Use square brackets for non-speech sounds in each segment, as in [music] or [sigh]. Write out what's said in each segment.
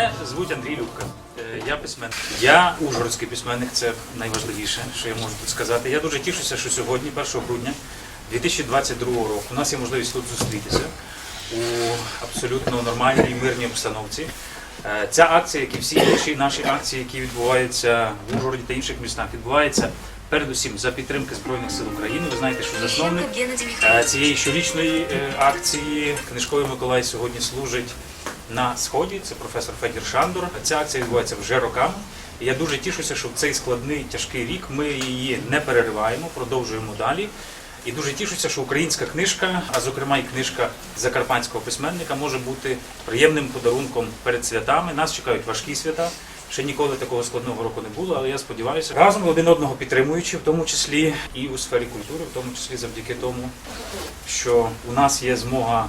Мене звуть Андрій Любка. Я письменник. Я ужгородський письменник, це найважливіше, що я можу тут сказати. Я дуже тішуся, що сьогодні, 1 грудня 2022 року, у нас є можливість тут зустрітися у абсолютно нормальній мирній обстановці. Е, Ця акція, як і всі інші наші акції, які відбуваються в Ужгороді та інших містах, відбувається передусім за підтримки Збройних сил України. Ви знаєте, що засновник Е, цієї щорічної е, акції книжковий Миколай сьогодні служить на сході. Це професор Федір Шандор. Ця акція відбувається вже роками. І я дуже тішуся, що в цей складний тяжкий рік ми її не перериваємо, продовжуємо далі. І дуже тішуся, що українська книжка, а зокрема і книжка закарпатського письменника, може бути приємним подарунком перед святами. Нас чекають важкі свята. Ще ніколи такого складного року не було, але я сподіваюся, разом один одного підтримуючи, в тому числі і у сфері культури, в тому числі завдяки тому, що у нас є змога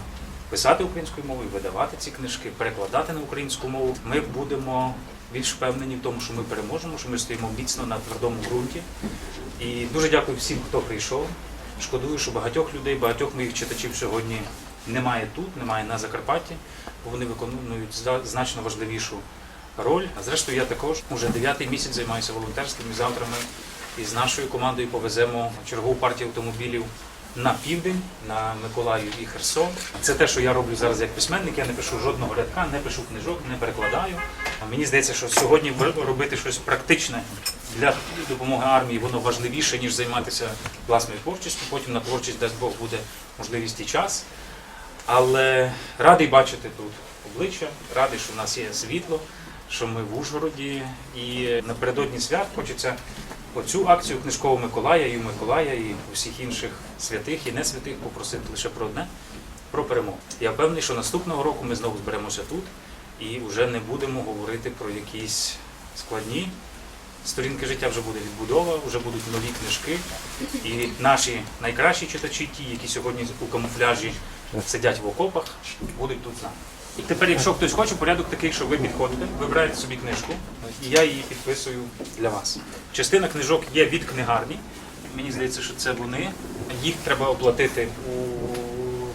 писати українською мовою, видавати ці книжки, перекладати на українську мову. Ми будемо більш впевнені в тому, що ми переможемо, що ми стоїмо міцно на твердому ґрунті. І дуже дякую всім, хто прийшов. Шкодую, що багатьох людей, багатьох моїх читачів сьогодні немає тут, немає на Закарпатті, бо вони виконують значно важливішу роль. А зрештою, я також уже дев'ятий місяць займаюся волонтерським і завтра ми із нашою командою повеземо чергову партію автомобілів на південь, на Миколаїв і Херсон. Це те, що я роблю зараз як письменник. Я не пишу жодного рядка, не пишу книжок, не перекладаю. Мені здається, що сьогодні робити щось практичне для допомоги армії, воно важливіше, ніж займатися власною творчістю. Потім на творчість, дасть Бог, буде можливість і час. Але радий бачити тут обличчя, радий, що в нас є світло, що ми в Ужгороді. І напередодні свят хочеться оцю акцію книжкового Миколая і у Миколая, і усіх інших святих і не святих попросити лише про одне про перемогу. Я впевнений, що наступного року ми знову зберемося тут і вже не будемо говорити про якісь складні. Сторінки життя вже буде відбудова, вже будуть нові книжки. І наші найкращі читачі, ті, які сьогодні у камуфляжі сидять в окопах, будуть тут з нами. І тепер, якщо хтось хоче, порядок такий, що ви підходите, вибираєте собі книжку, і я її підписую для вас. Частина книжок є від книгарні. Мені здається, що це вони. Їх треба оплатити у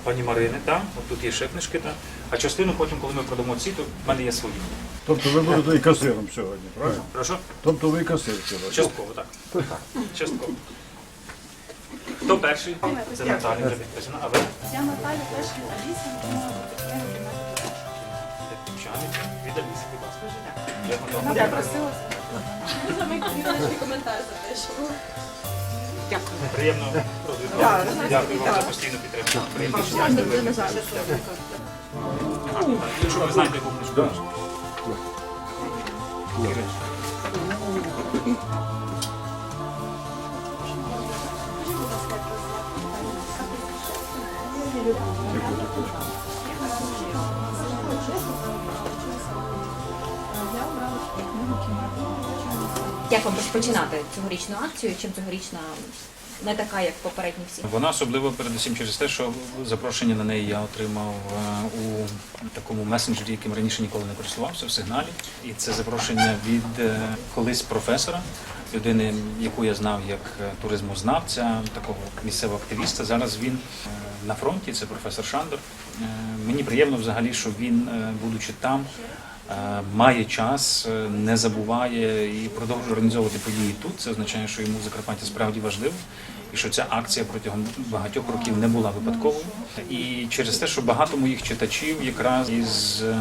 пані Марини там. От тут є ще книжки там. А частину потім, коли ми продамо ці, то в мене є свої. Тобто ви будете і касиром сьогодні, правильно? Прошу? Тобто ви і касир сьогодні. Частково, так. Частково. Хто перший? Це Наталя вже підписана. А ви? Я Наталя теж Аліса, тому я від Аліси, будь ласка. Я готова. попросилася. коментар за те, що Приємно розвитку. Дякую вам за постійну підтримку. Приємно, що знаєте, ви Якщо знаєте, яку книжку. Ірина. Як вам розпочинати цьогорічну акцію? Чим цьогорічна не така, як попередні всі? Вона особливо передусім через те, що запрошення на неї я отримав е, у такому месенджері, яким раніше ніколи не користувався в сигналі. І це запрошення від е, колись професора, людини, яку я знав як е, туризмознавця, такого місцевого активіста. Зараз він на фронті, це професор Шандор. Мені приємно взагалі, що він, будучи там, має час, е, не забуває і продовжує організовувати події тут. Це означає, що йому Закарпаття справді важливо, і що ця акція протягом багатьох років не була випадковою. І через те, що багато моїх читачів, якраз із е,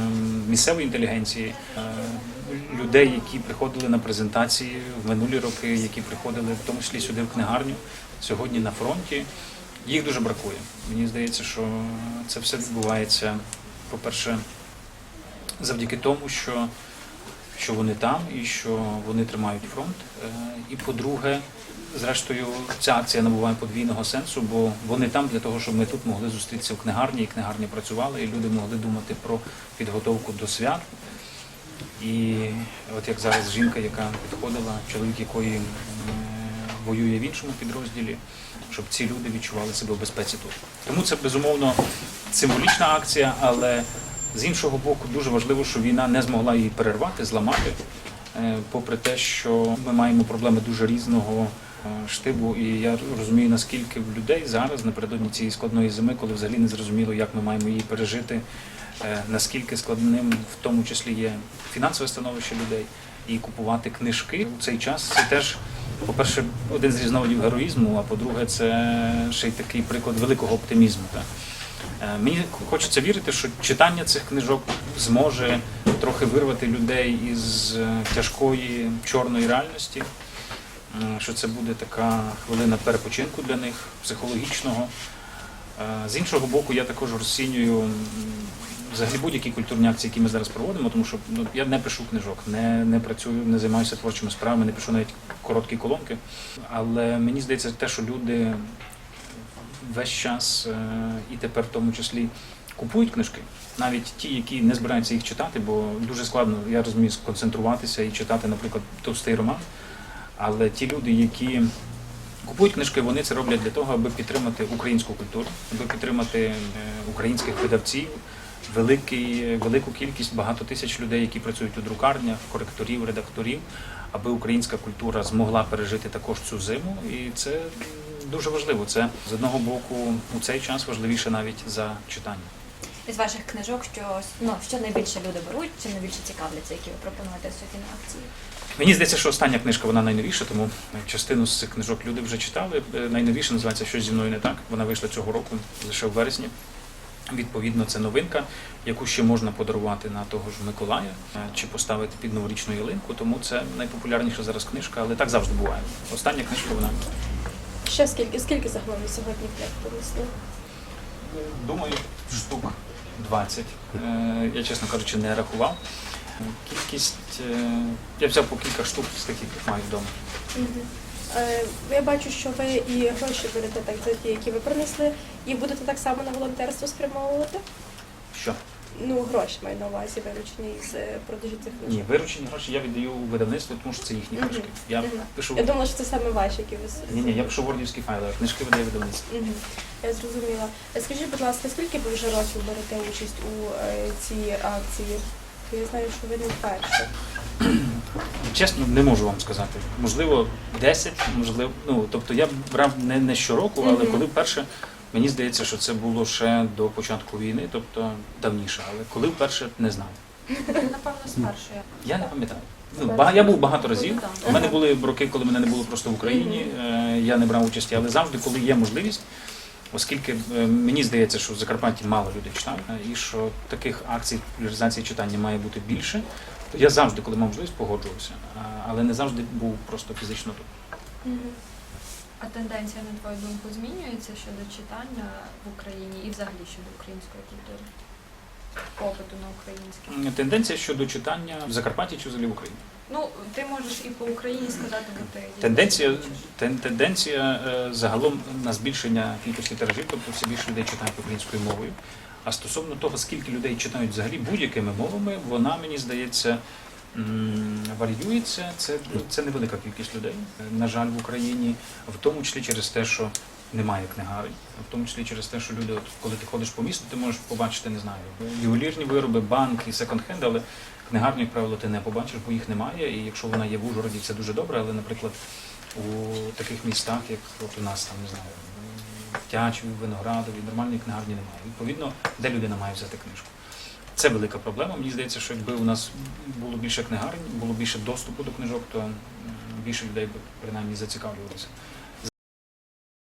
місцевої інтелігенції, е, людей, які приходили на презентації в минулі роки, які приходили в тому числі сюди в книгарню, сьогодні на фронті. Їх дуже бракує. Мені здається, що це все відбувається, по-перше, завдяки тому, що, що вони там і що вони тримають фронт. Е, І по-друге, зрештою, ця акція набуває подвійного сенсу, бо вони там для того, щоб ми тут могли зустрітися в книгарні, і книгарня працювала, і люди могли думати про підготовку до свят. І от як зараз жінка, яка підходила, чоловік якої воює в іншому підрозділі, щоб ці люди відчували себе в безпеці тут. Тому це безумовно символічна акція, але з іншого боку дуже важливо, що війна не змогла її перервати, зламати, е, попри те, що ми маємо проблеми дуже різного е, штибу. І я розумію, наскільки в людей зараз напередодні цієї складної зими, коли взагалі не зрозуміло, як ми маємо її пережити, е, наскільки складним в тому числі є фінансове становище людей. І купувати книжки у цей час це теж, по-перше, один з різновидів героїзму, а по-друге, це ще й такий приклад великого оптимізму. Так? Е, Мені хочеться вірити, що читання цих книжок зможе трохи вирвати людей із е, тяжкої чорної реальності, що це буде така хвилина перепочинку для них психологічного. Е, З іншого боку, я також розцінюю взагалі будь-які культурні акції, які ми зараз проводимо, тому що ну, я не пишу книжок, не, не працюю, не займаюся творчими справами, не пишу навіть короткі колонки. Але мені здається, те, що люди весь час е, і тепер в тому числі купують книжки, навіть ті, які не збираються їх читати, бо дуже складно, я розумію, сконцентруватися і читати, наприклад, товстий роман. Але ті люди, які купують книжки, вони це роблять для того, аби підтримати українську культуру, аби підтримати е, українських видавців, великий, велику кількість, багато тисяч людей, які працюють у друкарнях, коректорів, редакторів, аби українська культура змогла пережити також цю зиму. І це дуже важливо. Це з одного боку у цей час важливіше навіть за читання. Із ваших книжок, що ну що найбільше люди беруть, чим найбільше цікавляться, які ви пропонуєте сьогодні на акції? Мені здається, що остання книжка вона найновіша, тому частину з цих книжок люди вже читали. Е, Найновіша називається Щось зі мною не так. Вона вийшла цього року лише в вересні. Відповідно, це новинка, яку ще можна подарувати на того ж Миколая е, чи поставити під новорічну ялинку. Тому це найпопулярніша зараз книжка, але так завжди буває. Остання книжка вона Ще скільки, скільки загалом ви сьогодні книг принесли? думаю штук 20. Е, Я чесно кажучи, не рахував. Кількість е, я взяв по кілька штук з таких як маю вдома. Е, Я бачу, що ви і гроші берете так за ті, які ви принесли, і будете так само на волонтерство спрямовувати. Ну, гроші маю на увазі виручені з продажу цих Ні, виручені гроші я віддаю у видавництво, тому що це їхні Мгм. книжки. Я Мгм. пишу Я думала, що це саме ваші, які ви с- ні, ні, я пишу вордівські файли, а книжки видає видавництво. Мгм. Я зрозуміла. Е, Скажіть, будь ласка, скільки ви вже років берете участь у е, цій акції? Я знаю, що ви не вперше. [clears throat] Чесно, не можу вам сказати. Можливо, 10, можливо, ну тобто я брав не, не щороку, але Мгм. коли вперше. Мені здається, що це було ще до початку війни, тобто давніше. Але коли вперше не знаю. Напевно, з першої. Я не пам'ятаю. Ну, я був багато разів. У мене були роки, коли мене не було просто в Україні. е, Я не брав участі, але завжди, коли є можливість, оскільки е, мені здається, що в Закарпатті мало людей читають, е, і що таких акцій популяризації читання має бути більше, то я завжди, коли мав можливість, погоджувався. Але не завжди був просто фізично тут. А тенденція, на твою думку, змінюється щодо читання в Україні і взагалі щодо української культури? Попиту на українське? Тенденція щодо читання в Закарпатті чи взагалі в Україні. Ну, ти можеш і по Україні сказати, бо ти Тенденція, тен- тенденція е, загалом на збільшення кількості тиражів, тобто все більше людей читають українською мовою. А стосовно того, скільки людей читають взагалі будь-якими мовами, вона мені здається варіюється. Це, це невелика кількість людей, на жаль, в Україні, в тому числі через те, що немає книгарень, в тому числі через те, що люди, от, коли ти ходиш по місту, ти можеш побачити, не знаю, ювелірні вироби, банк і секонд-хенд, але книгарню, як правило, ти не побачиш, бо їх немає. І якщо вона є в Ужгороді, це дуже добре, але, наприклад, у таких містах, як от у нас там, не знаю, Тячеві, Виноградові, нормальної книгарні немає. Відповідно, де людина має взяти книжку? Це велика проблема. Мені здається, що якби у нас було більше книгарень, було більше доступу до книжок, то більше людей би принаймні зацікавлювалося.